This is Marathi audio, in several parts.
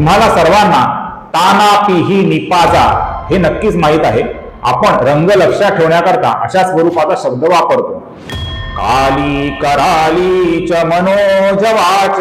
तुम्हाला सर्वांना ताना पिही निपाजा हे नक्कीच माहीत आहे. आपण रंग लक्षात ठेवण्याकरता अशा स्वरूपाचा शब्द वापरतो. काली कराली च मनोजवाच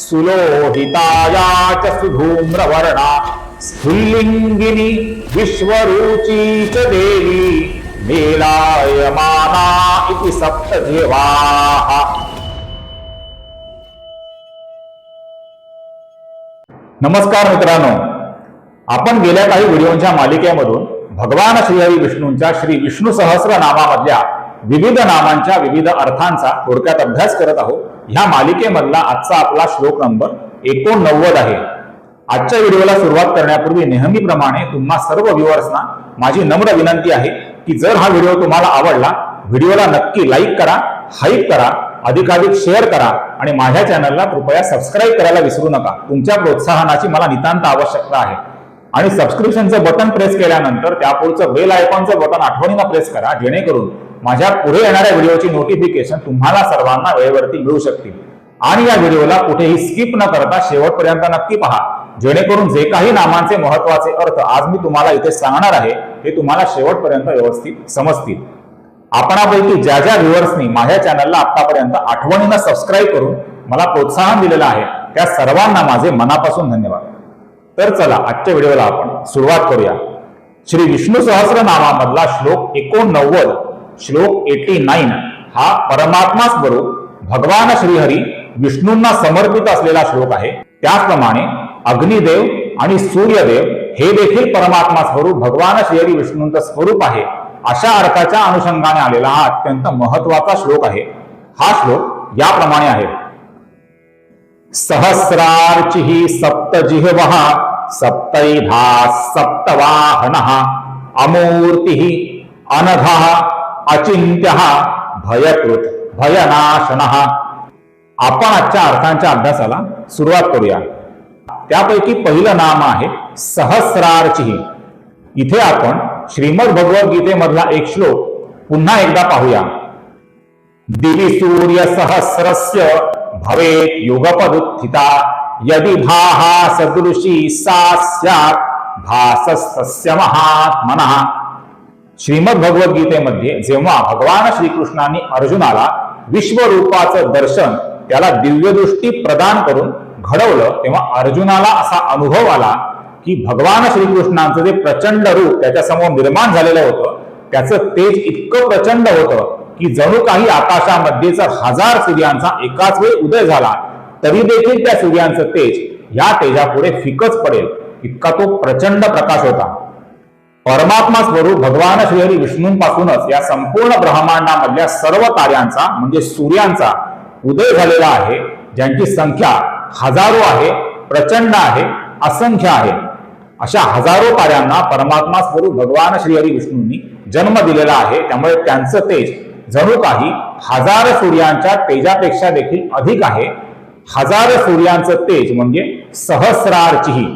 सुलोहिताया च सुधूम्रवर्णा स्फुल्लिंगिनी विश्वरुची च देवी मेलायमाना इति सप्तजेवाः। नमस्कार मित्रांनो. आपण गेल्या काही व्हिडिओच्या मालिकेमधून भगवान श्रीहरी विष्णूंच्या श्री विष्णू सहस्र नामामधल्या विविध नामांच्या विविध अर्थांचा थोडक्यात अभ्यास करत आहोत. ह्या मालिकेमधला आजचा आपला श्लोक नंबर एकोणनव्वद आहे. आजच्या व्हिडिओला सुरुवात करण्यापूर्वी नेहमीप्रमाणे तुम्हा सर्व व्ह्युअर्सना माझी नम्र विनंती आहे की जर हा व्हिडिओ तुम्हाला आवडला व्हिडिओला नक्की लाईक करा हाईप करा अधिकाधिक शेअर करा आणि माझ्या चॅनलला कृपया सबस्क्राईब करायला विसरू नका. तुमच्या प्रोत्साहनाची मला नितांत आवश्यकता आहे. आणि सबस्क्रिप्शनचं बटन प्रेस केल्यानंतर त्यापुढचं बेल आयकॉनचं बटन आठवणीनं प्रेस करा जेणेकरून माझ्या पुढे येणाऱ्या व्हिडिओची नोटिफिकेशन तुम्हाला सर्वांना वेळेवरती मिळू शकतील. आणि या व्हिडिओला कुठेही स्किप न करता शेवटपर्यंत नक्की पहा. जेणेकरून जे काही नामांचे महत्त्वाचे अर्थ आज मी तुम्हाला इथे सांगणार आहे ते तुम्हाला शेवटपर्यंत व्यवस्थित समजतील. आपणापैकी ज्या ज्या व्ह्युअर्सनी माझ्या चॅनलला आतापर्यंत आठवणीनं सबस्क्राईब करून मला प्रोत्साहन दिलेलं आहे त्या सर्वांना माझे मनापासून धन्यवाद. तर चला आजच्या व्हिडिओला आपण सुरुवात करूया. श्री विष्णू सहस्र नामामधला श्लोक एकोणनव्वद श्लोक एटी नाईन हा परमात्मा स्वरूप भगवान श्रीहरी विष्णूंना समर्पित असलेला श्लोक आहे. त्याचप्रमाणे अग्निदेव आणि सूर्यदेव हे देखील परमात्मा स्वरूप भगवान श्रीहरी विष्णूंचं स्वरूप आहे. अशा अर्थाच्या अनुषंगाने आलेला हा अत्यंत महत्त्वाचा श्लोक आहे. हा श्लोक याप्रमाणे आहे. सहस्रार्चिः सप्तजिह्वः सप्तैधा सप्तवाहनः अमूर्तिः अनघः अचिंत्यः भयकृत भयनाशनः. आपण आजच्या अर्थांच्या अभ्यासाला सुरुवात करूया. त्यापैकी पहिलं नाम आहे सहस्रार्चिः. इथे आपण श्रीमद भगवद्गीतेमधला एक श्लोक पुन्हा एकदा पाहूया. दिवी सूर्य सहस्रस्य भवेत् युगपदुत्थिता यदि भाहा सदृशी सा स्यात् भासस्तस्य महात्मनः. श्रीमद भगवद्गीतेमध्ये जेव्हा भगवान श्रीकृष्णांनी अर्जुनाला विश्वरूपाचं दर्शन त्याला दिव्यदृष्टी प्रदान करून घडवलं तेव्हा अर्जुनाला असा अनुभव आला की भगवान श्रीकृष्णांचं जे प्रचंड रूप त्याच्यासमोर निर्माण झालेलं होतं त्याचं तेज इतकं प्रचंड होतं की जणू काही आकाशामध्ये जर हजार सूर्यांचा एकाच वेळी उदय झाला तरी देखील त्या सूर्यांचं तेज या तेजापुढे फिकच पडेल इतका तो प्रचंड प्रकाश होता. परमात्मा स्वरूप भगवान श्रीहरी विष्णूंपासूनच या संपूर्ण ब्रह्मांडामधल्या सर्व ताऱ्यांचा म्हणजे सूर्यांचा उदय झालेला आहे ज्यांची संख्या हजारो आहे प्रचंड आहे असंख्य आहे. अशा हजारो ताऱ्यांना परमात्मा स्वरूप भगवान श्रीहरी विष्णूंनी जन्म दिलेला आहे. त्यामुळे त्यांचं तेज जणू काही हजार सूर्यांच्या तेजापेक्षा देखील अधिक आहे. हजार सूर्यांचं तेज म्हणजे सहस्रार्चीही.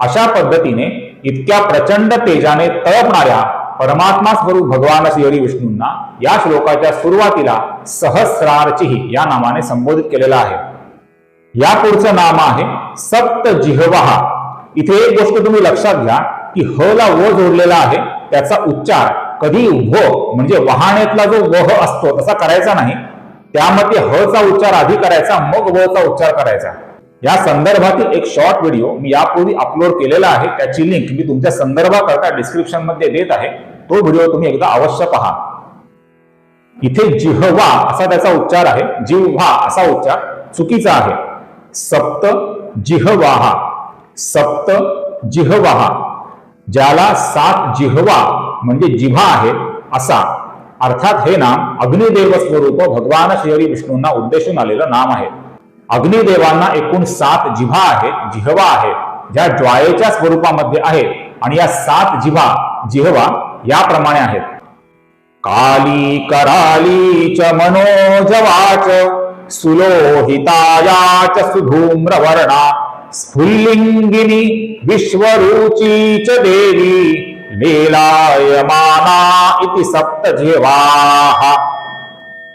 अशा पद्धतीने इतक्या प्रचंड तेजाने तळपणाऱ्या परमात्मा स्वरूप भगवान श्रीहरी विष्णूंना या श्लोकाच्या सुरुवातीला सहस्रार्चीही या नामाने संबोधित केलेलं आहे. या पुढचं नाम आहे सप्त जिहवा इथे एक गोष्ट तुम्ही लक्षात घ्या की ह ला व जोडलेला आहे त्याचा उच्चार कधी व म्हणजे वाहनेतला जो वह असतो तसा करायचा नाही. त्यामध्ये ह चा उच्चार आधी करायचा मग व चा उच्चार करायचा. या संदर्भातील एक शॉर्ट व्हिडिओ मी यापूर्वी अपलोड केलेला आहे त्याची लिंक मी तुमच्या संदर्भाकरता डिस्क्रिप्शनमध्ये देत आहे. तो व्हिडिओ तुम्ही एकदा अवश्य पहा. इथे जिहवा असा त्याचा उच्चार आहे जिव्हा असा उच्चार चुकीचा आहे. सप्त जिहवाहा. सप्त जिहवाहा ज्याला सात जिहवा म्हणजे जिव्हा आहे असा. अर्थात हे नाम अग्निदेव स्वरूप भगवान श्रीहरी विष्णूंना उद्देशून आलेलं नाम आहे. अग्निदेवांना एकूण सात जिव्हा आहेत जिहवा आहे. ज्या ज्वाळेच्या स्वरूपामध्ये आहेत आणि या सात जिव्हा जिहवा याप्रमाणे आहेत. काली कराली च मनोजवाच सुलोहिताया च सुधूम्रवर्णा. स्फुल्लिंगिनी विश्वरुची च देवी लीलायमाना इति सप्तजेवाः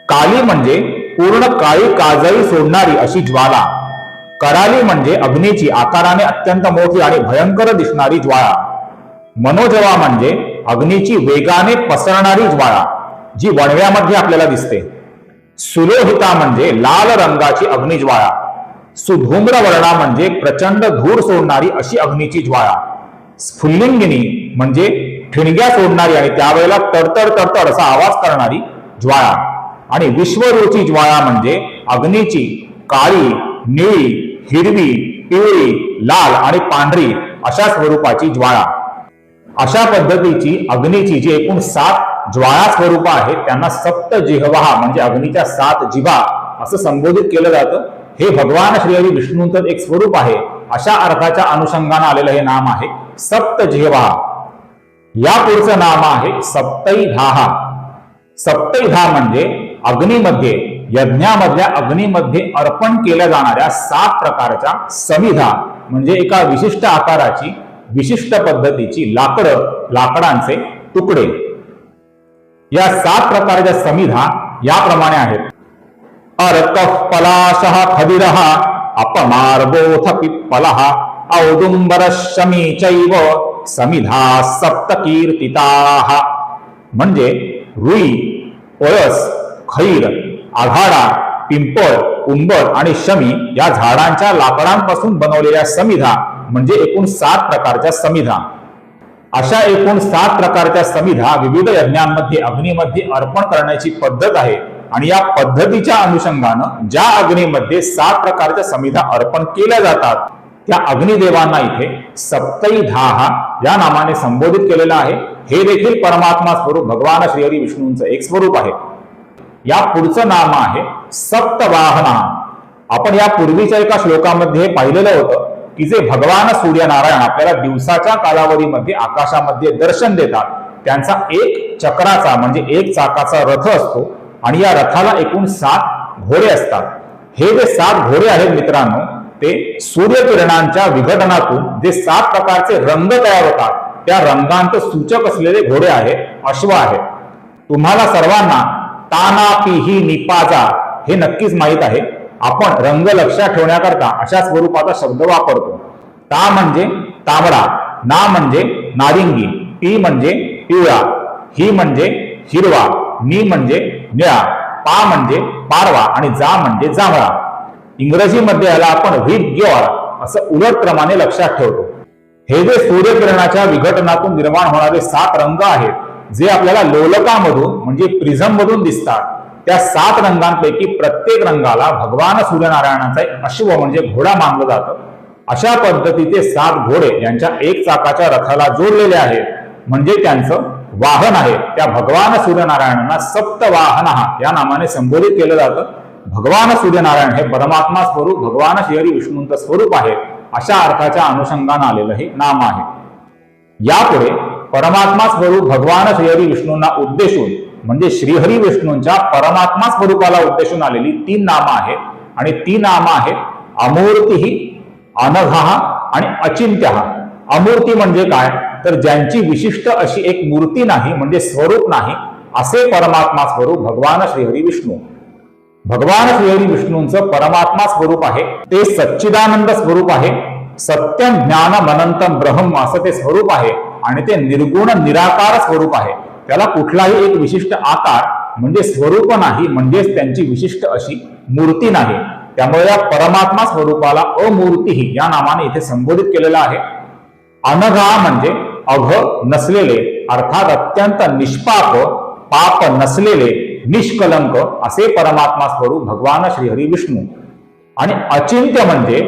काली म्हणजे पूर्ण काळी काजळी सोडणारी अशी ज्वाला. कराली म्हणजे अग्नीची आकाराने अत्यंत मोठी आणि भयंकर दिसणारी ज्वाळा मनोजवा म्हणजे अग्नीची वेगाने पसरणारी ज्वाळा जी वणव्यामध्ये आपल्याला दिसते. सुलोहिता म्हणजे लाल रंगाची अग्निज्वाळा सुधूम्र वर्णा म्हणजे प्रचंड धूर सोडणारी अशी अग्नीची ज्वाळा. स्फुल्लिंगिनी म्हणजे ठिणग्या सोडणारी आणि त्यावेळेला तडतड तडतड असा आवाज करणारी ज्वाळा. आणि विश्वरूची ज्वाळा म्हणजे अग्नीची काळी निळी हिरवी पिवळी लाल आणि पांढरी अशा स्वरूपाची ज्वाळा. अशा पद्धतीची अग्नीची जी एकूण सात ज्वाळा स्वरूप आहेत त्यांना सप्त जिहवा म्हणजे अग्नीच्या सात जिभा असं संबोधित केलं जातं. हे भगवान श्रीहरी विष्णूंचं एक स्वरूप आहे. अशा अर्थाच्या अनुषंगानं आलेलं हे नाम आहे सप्त जेवा या पुढचं नाम आहे सप्तैधाहा. सप्तैधा म्हणजे अग्नीमध्ये यज्ञामधल्या अग्नीमध्ये अर्पण केल्या जाणाऱ्या सात प्रकारच्या समिधा. म्हणजे एका विशिष्ट आकाराची विशिष्ट पद्धतीची लाकडं लाकडांचे तुकडे. या सात प्रकारच्या समिधा याप्रमाणे आहेत. अर्क खदिरः अपमार्गोऽथ पिप्पलः औदुंबर शमी चैव समिधा सप्तकीर्तिताः। म्हणजे रुई पळस खैर आघाडा पिंपळ उंबर आणि शमी या झाडांच्या लाकडांपासून बनवलेल्या समिधा म्हणजे एकूण सात प्रकारच्या समिधा. अशा एकूण सात प्रकारच्या समिधा विविध यज्ञांमध्ये अग्नीमध्ये अर्पण करण्याची पद्धत आहे. आणि या पद्धतीच्या अनुषंगानं ज्या अग्नीमध्ये सात प्रकारच्या समिधा अर्पण केल्या जातात त्या अग्निदेवांना इथे सप्तई धाहा या नामाने संबोधित केलेलं आहे. हे देखील परमात्मा स्वरूप भगवान श्रीहरी विष्णूंचं एक स्वरूप आहे. या पुढचं नाम आहे सप्तवाहना. आपण या पूर्वीच्या एका श्लोकामध्ये पाहिलेलं होतं की जे भगवान सूर्यनारायण आपल्याला दिवसाच्या कालावधीमध्ये आकाशामध्ये दर्शन देतात. त्यांचा एक चक्राचा म्हणजे एक चाकाचा रथ असतो. आणि या रथाला एकूण सात घोडे असतात. हे जे सात घोडे आहेत मित्रांनो ते सूर्यकिरणांच्या विघटनातून जे सात प्रकारचे रंग तयार होतात त्या रंगांचं सूचक असलेले घोडे आहेत अश्व आहेत. तुम्हाला सर्वांना ताना पिही निपाजा हे नक्कीच माहीत आहे. आपण रंग लक्षात ठेवण्याकरता अशा स्वरूपाचा शब्द वापरतो. ता म्हणजे तांबडा ना म्हणजे नारिंगी पी म्हणजे पिवळा ही म्हणजे हिरवा नी म्हणजे निळा पा म्हणजे पारवा आणि जा म्हणजे जांभळा. इंग्रजीमध्ये याला आपण व्हीट ग्योर असं उलटप्रमाणे लक्षात ठेवतो. हे जे सूर्यकिरणाच्या विघटनातून निर्माण होणारे सात रंग आहेत जे आपल्याला लोलकामधून म्हणजे प्रिझम मधून दिसतात त्या सात रंगांपैकी प्रत्येक रंगाला भगवान सूर्यनारायणाचा एक अश्व म्हणजे घोडा मानलं जातं. अशा पद्धतीचे सात घोडे यांच्या एक चाकाच्या रथाला जोडलेले आहेत. म्हणजे त्यांचं वाहन आहे. त्या भगवान सूर्यनारायणांना सप्त वाहन या नामाने संबोधित केलं जातं. भगवान सूर्यनारायण हे परमात्मा स्वरूप भगवान श्री विष्णूंचं स्वरूप आहे. अशा अर्थाच्या अनुषंगानं आलेलं हे नाम आहे. यापुढे परमात्मा स्वरूप भगवान श्रीहरी विष्णूंना उद्देशून म्हणजे श्रीहरी विष्णूंच्या परमात्मा स्वरूपाला उद्देशून आलेली तीन नामं आहेत. आणि ती नामं आहेत अमूर्ती अनघा आणि अचिंत्य. अमूर्ती म्हणजे काय? तर ज्यांची विशिष्ट अशी एक मूर्ती नाही म्हणजे स्वरूप नाही असे परमात्मा स्वरूप भगवान श्रीहरी विष्णू. भगवान श्रीहरी विष्णूंचं परमात्मा स्वरूप आहे ते सच्चिदानंद स्वरूप आहे सत्यम ज्ञान मनंतम ब्रह्म असं ते स्वरूप आहे आणि ते निर्गुण निराकार स्वरूप आहे. त्याला कुठलाही एक विशिष्ट आकार म्हणजे स्वरूप नाही म्हणजेच त्यांची विशिष्ट अशी मूर्ती नाही. त्यामुळे या परमात्मा स्वरूपाला अमूर्ती या नामाने इथे संबोधित केलेलं आहे. अनघा म्हणजे अघ नसलेले अर्थात अत्यंत निष्पाप पाप नसलेले निष्कलंक असे परमात्मा स्वरूप भगवान श्रीहरी विष्णू. आणि अचिंत्य म्हणजे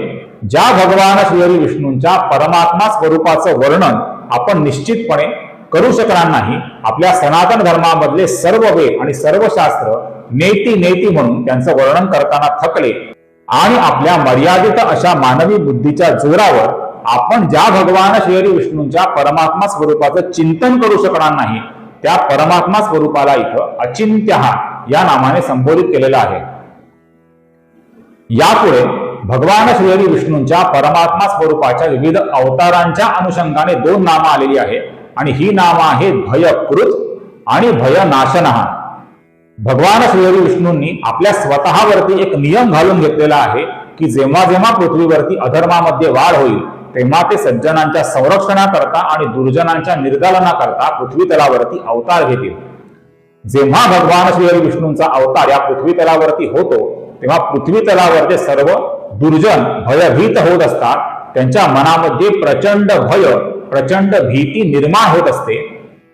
ज्या भगवान श्रीहरी विष्णूंच्या परमात्मा स्वरूपाचं वर्णन आपण निश्चितपणे करू शकणार नाही आपल्या सनातन धर्मामधले सर्व वेद आणि सर्व शास्त्र नेती नेती म्हणून त्यांचं वर्णन करताना थकले. आणि आपल्या मर्यादित अशा मानवी बुद्धीच्या जोरावर आपण ज्या भगवान श्री विष्णूंच्या परमात्मा स्वरूपाचं चिंतन करू शकणार नाही त्या परमात्मा स्वरूपाला इथं अचिंत्य या नामाने संबोधित केलेलं आहे. यापुढे भगवान श्रीहरी विष्णूंच्या परमात्मा स्वरूपाच्या विविध अवतारांच्या अनुषंगाने दोन नामं आलेली आहेत आणि ही नामं आहेत भयकृत आणि भयनाशनहा भगवान श्रीहरी विष्णूंनी आपल्या स्वतःवरती एक नियम घालून घेतलेला आहे की जेव्हा जेव्हा पृथ्वीवरती अधर्मामध्ये वाढ होईल तेव्हा ते सज्जनांच्या संरक्षणाकरता आणि दुर्जनांच्या निर्दालनाकरता पृथ्वी तलावरती अवतार घेतील. जेव्हा भगवान श्रीहरी विष्णूंचा अवतार या पृथ्वी तलावरती होतो तेव्हा पृथ्वी तलावरचे सर्व दुर्जन भयभीत होत असतात. त्यांच्या मनामध्ये प्रचंड भय प्रचंड भीती निर्माण होत असते.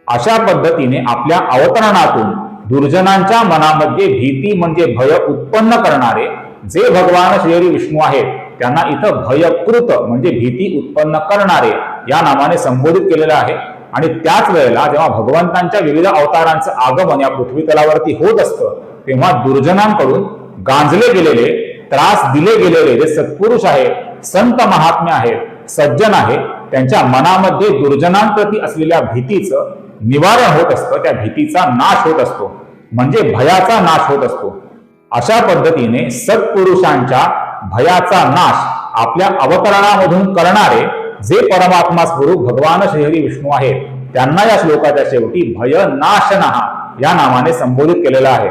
अशा पद्धतीने आपल्या अवतरणातून दुर्जनांच्या मनामध्ये भीती म्हणजे भय उत्पन्न करणारे जे भगवान श्रीहरी विष्णू आहेत त्यांना इथं भयकृत म्हणजे भीती उत्पन्न करणारे या नावाने संबोधित केलेलं आहे. आणि त्याच वेळेला जेव्हा भगवंतांच्या विविध अवतारांचं आगमन या पृथ्वी तलावरती होत असतं तेव्हा दुर्जनांकडून गांजले गेलेले त्रास दिले गेलेले जे सत्पुरुष आहेत संत महात्मे आहेत सज्जन आहेत त्यांच्या मनामध्ये दुर्जनांप्रती असलेल्या भीतीचं निवारण होत असतं त्या भीतीचा नाश होत असतो. म्हणजे भयाचा नाश होत असतो. अशा पद्धतीने सत्पुरुषांच्या भयाचा नाश आपल्या अवतरणामधून करणारे जे परमात्मा स्वरूप भगवान श्रीहरी विष्णू आहेत त्यांना या श्लोकाच्या शेवटी भय नाशनहा या नावाने संबोधित केलेला आहे.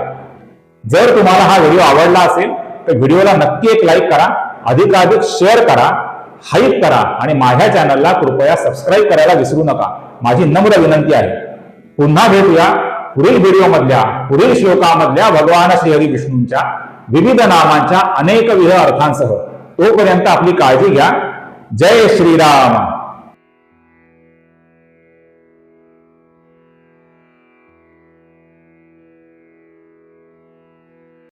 जर तुम्हाला हा व्हिडिओ आवडला असेल तर व्हिडिओला नक्की एक लाईक करा अधिकाधिक शेअर करा हाईप करा आणि माझ्या चॅनलला कृपया सबस्क्राईब करायला विसरू नका. माझी नम्र विनंती आहे. पुन्हा भेटूया पुढील व्हिडिओमधल्या पुढील श्लोकामधल्या भगवान श्रीहरी विष्णूंच्या विविध नामांच्या अनेकविध अर्थांसह तोपर्यंत आपली काळजी घ्या. जय श्रीराम.